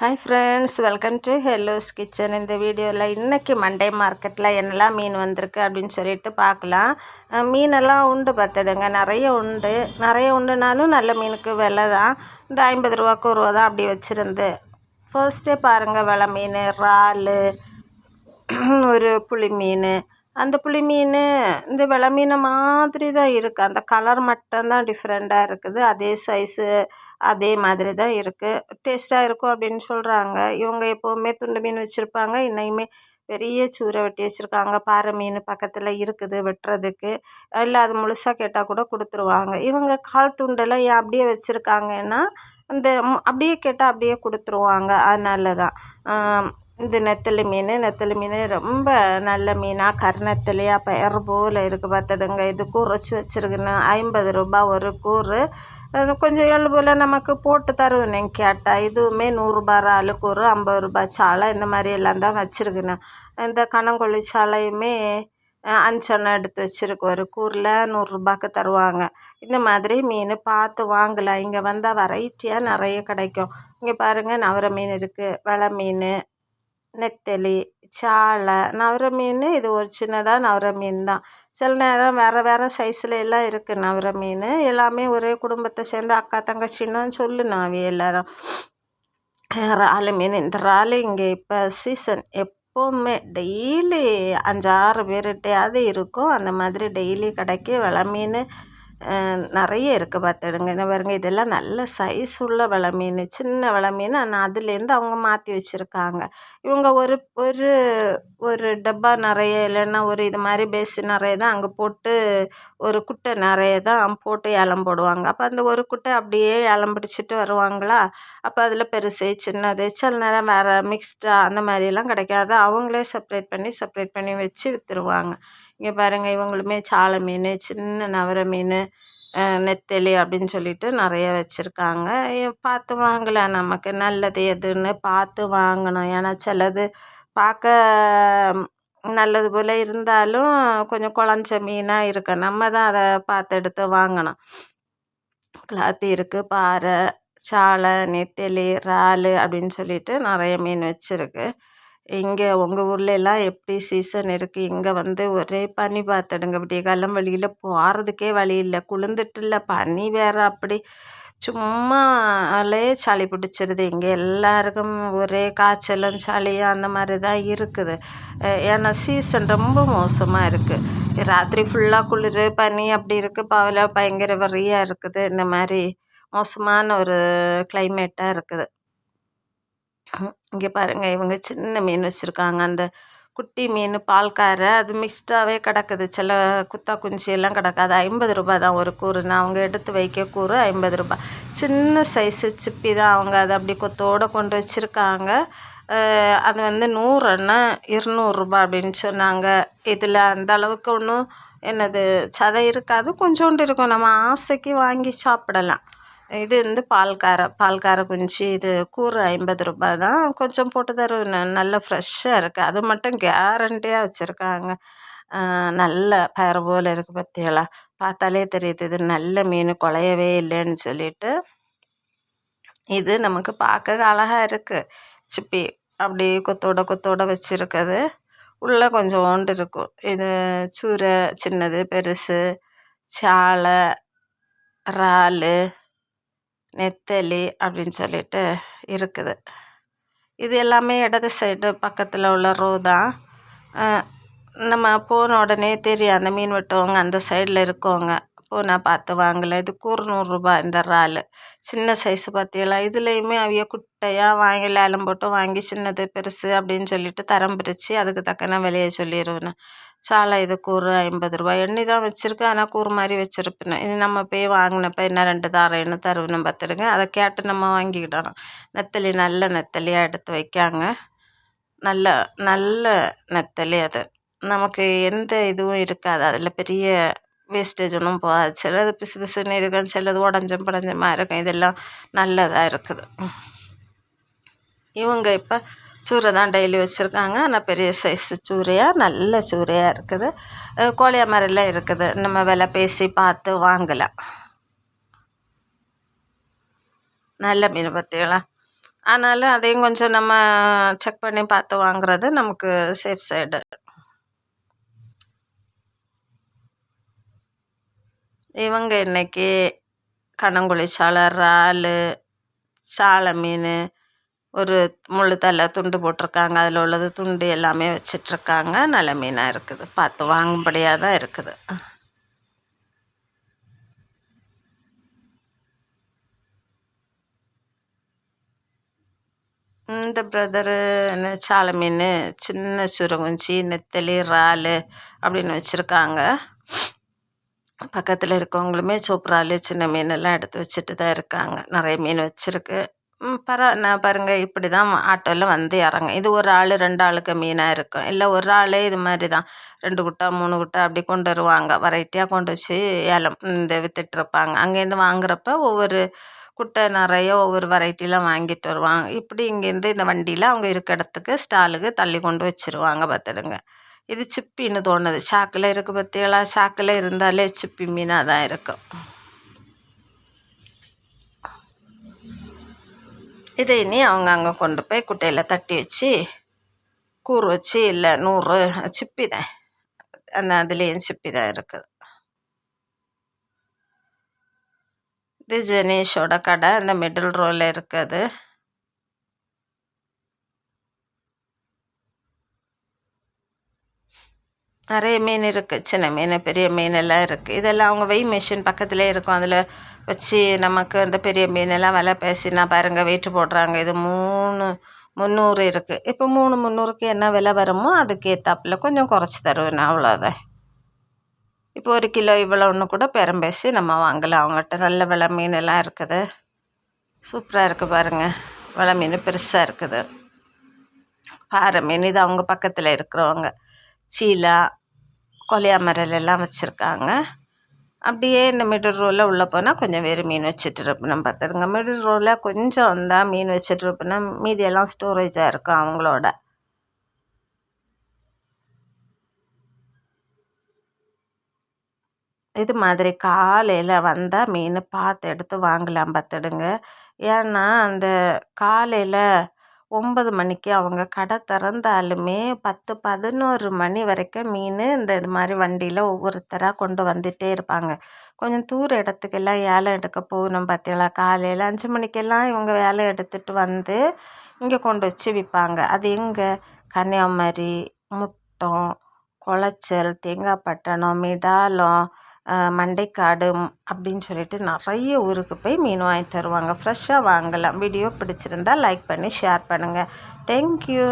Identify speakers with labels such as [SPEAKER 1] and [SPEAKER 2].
[SPEAKER 1] Hi friends welcome to Hello's Kitchen இந்த வீடியோவில் இன்றைக்கி மண்டே மார்க்கெட்டில் என்னெல்லாம் மீன் வந்திருக்கு அப்படின்னு சொல்லிட்டு பார்க்கலாம். மீனெல்லாம் உண்டு பார்த்துடுங்க நிறைய உண்டு. நிறைய உண்டுனாலும் நல்ல மீனுக்கு விலை தான். இந்த ஐம்பது ரூபாக்கு ஒரு ரூபா தான் அப்படி வச்சுருந்து. ஃபர்ஸ்ட்டே பாருங்கள் விலை மீன் இறால் ஒரு புளி மீன். அந்த புளி மீன் இந்த விலை மீன் மாதிரி தான் இருக்குது அந்த கலர் மட்டும்தான் டிஃப்ரெண்ட்டாக இருக்குது. அதே சைஸு அதே மாதிரி தான் இருக்குது டேஸ்ட்டாக இருக்கும் அப்படின்னு சொல்கிறாங்க இவங்க எப்போவுமே துண்டு மீன் வச்சுருப்பாங்க. இன்னையுமே பெரிய சூரை வெட்டி வச்சுருக்காங்க. பாறை மீன் பக்கத்தில் இருக்குது வெட்டுறதுக்கு. இல்லை அது முழுசாக கேட்டால் கூட கொடுத்துருவாங்க. இவங்க கால் துண்டெல்லாம் ஏன் அப்படியே வச்சுருக்காங்கன்னா இந்த அப்படியே கேட்டால் அப்படியே கொடுத்துருவாங்க. அதனால தான். இந்த நெத்தலி மீன். நெத்தலி மீன் ரொம்ப நல்ல மீனாக கருணத்துலையாக பெயர் போல் இருக்குது பார்த்துடுங்க. இது கூரைச்சி வச்சுருக்குன்னு ஐம்பது ரூபாய் ஒரு கூறு. அது கொஞ்சம் எலும்புல நமக்கு போட்டு தருவேன் கேட்டால் இதுவுமே நூறுரூபா ஆளுக்கு ஒரு ஐம்பது ரூபாய் சாலை இந்த மாதிரி எல்லாம் தான் வச்சுருக்குண்ணே இந்த கணங்கொழி சாலையுமே அஞ்சனை எடுத்து வச்சுருக்கு ஒரு கூரில் நூறுரூபாக்கு தருவாங்க. இந்த மாதிரி மீன் பார்த்து வாங்கலாம். இங்கே வந்தால் வெரைட்டியாக நிறைய கிடைக்கும். இங்கே பாருங்கள் நவர மீன் இருக்குது வலை மீன் நெத்தலி சாலை நவர மீன். இது ஒரு சின்னதாக நவர மீன் தான். சில நேரம் வேறு வேறு சைஸில் எல்லாம் இருக்குது நவர மீன். எல்லாமே ஒரே குடும்பத்தை சேர்ந்து அக்கா தங்கச்சின்னு சொல்லு நான் எல்லாரும். இறால் மீன். இந்த இறால் இங்கே இப்போ சீசன் எப்போவுமே டெய்லி அஞ்சாறு பேருகிட்டையாவது இருக்கும். அந்த மாதிரி டெய்லி கடைக்கு வெலை மீன் நிறைய இருக்குது பார்த்துடுங்க இந்த பாருங்க இதெல்லாம் நல்ல சைஸ் உள்ள வெலை மீன் சின்ன வெலை மீன். ஆனால் அதுலேருந்து அவங்க மாற்றி வச்சுருக்காங்க. இவங்க ஒரு ஒரு ஒரு டப்பா நிறைய இல்லைன்னா ஒரு இது மாதிரி பேஸு நிறைய தான் அங்கே போட்டு ஒரு குட்டை நிறைய தான் போட்டு ஏலம் போடுவாங்க. அப்போ அந்த ஒரு குட்டை அப்படியே ஏலம் பிடிச்சிட்டு வருவாங்களா? அப்போ அதில் பெருசு சின்னது சில நேரம் வேறு மிக்ஸ்டாக அந்த மாதிரிலாம் கிடைக்காது. அவங்களே செப்ரேட் பண்ணி செப்ரேட் பண்ணி வச்சு விற்றுருவாங்க இங்கே பாருங்கள் இவங்களுமே சாலை மீன் சின்ன நவர மீன் நெத்தலி அப்படின்னு சொல்லிட்டு நிறைய வச்சுருக்காங்க. பார்த்து வாங்கலாம் நமக்கு நல்லது எதுன்னு பார்த்து வாங்கணும். ஏன்னா சிலது பார்க்க நல்லது போல் இருந்தாலும் கொஞ்சம் குழஞ்ச மீனாக இருக்கு. நம்ம தான் அதை பார்த்து எடுத்து வாங்கணும். கிளாத்து இருக்குது பாறை சாலை நெத்தலி இறால் அப்படின்னு சொல்லிட்டு நிறைய மீன் வச்சுருக்கு. இங்கே உங்கள் ஊரில் எல்லாம் எப்படி சீசன் இருக்குது இங்கே வந்து ஒரே பனி பார்த்துடுங்க. விடிய காலம் வழியில் போகிறதுக்கே வழி இல்லை. குளிர்ந்துட்டுல பனி வேறு அப்படி சும்மாலே சளி பிடிச்சிருது. இங்கே எல்லாருக்கும் ஒரே காய்ச்சலும் சளியும் அந்த மாதிரி தான் இருக்குது ஏன்னா சீசன் ரொம்ப மோசமாக இருக்குது ராத்திரி ஃபுல்லாக குளிர் பனி அப்படி இருக்குது பகல பயங்கர வெறியாக இருக்குது. இந்த மாதிரி மோசமான ஒரு கிளைமேட்டாக இருக்குது. இங்கே பாருங்கள் இவங்க சின்ன மீன் வச்சுருக்காங்க. அந்த குட்டி மீன் பால்காரை அது மிக்ஸ்டாகவே கிடக்குது. சில குத்தா குஞ்சு எல்லாம் கிடக்காது. ஐம்பது ரூபாய் தான் ஒரு கூறுன்னு அவங்க எடுத்து வைக்க கூறு ஐம்பது ரூபாய். சின்ன சைஸு சிப்பி தான் அவங்க அதை அப்படி கொத்தோடு கொண்டு வச்சுருக்காங்க. அது வந்து நூறுன்னா இருநூறுபா அப்படின்னு சொன்னாங்க. இதில் அந்த அளவுக்கு ஒன்றும் என்னது சதை இருக்காது. கொஞ்சோண்டு இருக்கும். நம்ம ஆசைக்கு வாங்கி சாப்பிடலாம். இது வந்து பால்காரை பால்காரை குஞ்சு இது கூறு ஐம்பது ரூபாய் தான். கொஞ்சம் போட்டு தருவேன் நல்ல ஃப்ரெஷ்ஷாக இருக்குது அது மட்டும் கேரண்டியாக வச்சுருக்காங்க. நல்ல பயர் போல் இருக்குது பற்றியெல்லாம் பார்த்தாலே தெரியுது இது நல்ல மீன் குலையவே இல்லைன்னு சொல்லிட்டு. இது நமக்கு பார்க்க அழகாக இருக்குது சிப்பி அப்படி கொத்தோட கொத்தோட வச்சுருக்குது உள்ளே கொஞ்சோண்டு இருக்கும். இது சூரை சின்னது பெருசு சாலை இறால் நெத்தலி அப்படின்னு சொல்லிட்டு இருக்குது. இது எல்லாமே இடது சைடு பக்கத்தில் உள்ள ரோ தான். நம்ம போன உடனே தெரியும். அந்த மீன் வெட்டுவங்க அந்த சைடில் இருக்கவங்க. போனால் பார்த்து வாங்கலை. இது கூறு நூறுரூபா இந்த இறால். சின்ன சைஸு பார்த்தீங்களா இதுலேயுமே அவிய குட்டையாக வாங்கி லேலம் போட்டு வாங்கி சின்னது பெருசு அப்படின்னு சொல்லிட்டு தரம் பிரித்து அதுக்கு தக்கன விலையை சொல்லிடுவேன் சாலை இது கூறு ஐம்பது ரூபா. எண்ணி தான் வச்சுருக்கேன் ஆனால் கூறு மாதிரி வச்சுருப்பேன். இனி நம்ம போய் வாங்கினப்ப என்ன ரெண்டு தாரேன்னு தருவேன்னு பார்த்துடுங்க அதை கேட்டு நம்ம வாங்கிக்கிடணும். நெத்தலி நல்ல நெத்தலியாக எடுத்து வைக்காங்க. நல்ல நல்ல நெத்தலி அது. நமக்கு எந்த இதுவும் இருக்காது. அதில் பெரிய வேஸ்டேஜ் ஒன்றும் போகாது சிலது பிசு பிசுன்னு இருக்கும் சிலது உடஞ்சும் படஞ்சமா இருக்கும் இதெல்லாம் நல்லதாக இருக்குது இவங்க இப்போ சூரை தான் டெய்லி வச்சுருக்காங்க ஆனால் பெரிய சைஸு சூரையாக நல்ல சூரையாக இருக்குது கோழியா மாதிரிலாம் இருக்குது நம்ம விலை பேசி பார்த்து வாங்கலாம் நல்ல மீன் பார்த்தீங்களா ஆனாலும் அதையும் கொஞ்சம் நம்ம செக் பண்ணி பார்த்து வாங்குறது நமக்கு சேஃப் சைடு இவங்க இன்னைக்கு கணங்குழி சாலை இறாலு சாலை மீன் ஒரு முள்ளு தலை துண்டு போட்டிருக்காங்க. அதில் உள்ளது துண்டு எல்லாமே வச்சிட்ருக்காங்க. நல்ல மீனாக இருக்குது. பார்த்து வாங்கும்படியாக தான் இருக்குது. இந்த பிரதரு சாலை மீன் சின்ன சுரங்குஞ்சி நெத்தலி இறாலு அப்படின்னு வச்சுருக்காங்க. பக்கத்தில் இருக்கவங்களுமே சோப்ராலு சின்ன மீனெல்லாம் எடுத்து வச்சுட்டு தான் இருக்காங்க. நிறைய மீன் வச்சுருக்கு. பரவா நான் பாருங்கள் இப்படி தான் ஆட்டோவில் வந்து இறங்க இது ஒரு ஆள் ரெண்டு ஆளுக்கு மீனாக இருக்கும். இல்லை ஒரு ஆளே இது மாதிரி தான் ரெண்டு குட்டா மூணு குட்டா அப்படி கொண்டு வருவாங்க. வெரைட்டியாக கொண்டு வச்சு ஏலம் இந்த விற்றுட்ருப்பாங்க அங்கேருந்து வாங்குறப்ப ஒவ்வொரு குட்டை நிறைய ஒவ்வொரு வெரைட்டிலாம் வாங்கிட்டு வருவாங்க. இப்படி இங்கேருந்து இந்த வண்டியில் அவங்க இருக்க இடத்துக்கு ஸ்டாலுக்கு தள்ளி கொண்டு வச்சுருவாங்க பார்த்துடுங்க. இது சிப்பின்னு தோணுது. ஷாக்கில் இருக்குது பற்றியெல்லாம் ஷாக்கில் இருந்தாலே சிப்பி மீனாக தான் இருக்கும் இதை இனி அவங்க அங்கே கொண்டு போய் குட்டையில் தட்டி வச்சு கூறு வச்சு இல்லை நூறு சிப்பி தான். அந்த அதுலேயும் சிப்பி தான் இருக்குது இது ஜெனீஷோட கடை. அந்த மிடில் ரோவில் இருக்குது நிறைய மீன் இருக்குது சின்ன மீன் பெரிய மீன் எல்லாம் இருக்குது இதெல்லாம் அவங்க வெய் மிஷின் பக்கத்திலே இருக்கும். அதில் வச்சு நமக்கு அந்த பெரிய மீனெல்லாம் விலை பேசினா பாருங்கள் வெயிட்டு போடுறாங்க. இது மூணு முந்நூறு இருக்குது இப்போ மூணு முந்நூறுக்கு என்ன விலை வருமோ அதுக்கு கொஞ்சம் குறைச்சி தருவேன் அவ்வளோதான் இப்போ ஒரு கிலோ இவ்வளோன்னு கூட பெரம் பேசி நம்ம வாங்கலாம். அவங்ககிட்ட நல்ல விலை மீனெல்லாம் இருக்குது. சூப்பராக இருக்குது பாருங்கள் விலை மீன் பெருசாக இருக்குது. பாறை மீன் இது அவங்க பக்கத்தில் இருக்கிறவங்க. சீலா கொலையா மரல் எல்லாம் வச்சுருக்காங்க. அப்படியே இந்த மிடில் ரோவில் உள்ளே போனால் கொஞ்சம் வேறு மீன் வச்சுட்டு இருப்போம். பார்த்துருங்க மிடில் ரோவில் கொஞ்சம் வந்தால் மீன் வச்சுட்டு இருப்போம்னா மீதியெல்லாம் ஸ்டோரேஜாக இருக்கும் அவங்களோட. இது மாதிரி காலையில் வந்தால் மீன் பார்த்து எடுத்து வாங்கலாம் பார்த்துடுங்க ஏன்னா அந்த காலையில் ஒன்பது மணிக்கு அவங்க கடை திறந்தாலுமே பத்து பதினோரு மணி வரைக்கும் மீன் இந்த இது மாதிரி வண்டியில் ஒவ்வொருத்தராக கொண்டு வந்துகிட்டே இருப்பாங்க. கொஞ்சம் தூர இடத்துக்கெல்லாம் ஏலம் எடுக்க போகணும் பார்த்தீங்களா காலையில் அஞ்சு மணிக்கெல்லாம் இவங்க வேலை எடுத்துகிட்டு வந்து இங்கே கொண்டு வச்சு விற்பாங்க அது எங்கே? கன்னியாகுமரி முட்டம் குளச்சல் தேங்காய்பட்டணம் மிடாலம் மண்டைக்காடு அப்படின்னு சொல்லிட்டு நிறைய ஊருக்கு போய் மீன் வாங்கிட்டு வருவாங்க ஃப்ரெஷ்ஷாக வாங்கலாம். வீடியோ பிடிச்சிருந்தா லைக் பண்ணி ஷேர் பண்ணுங்கள் தேங்க்யூ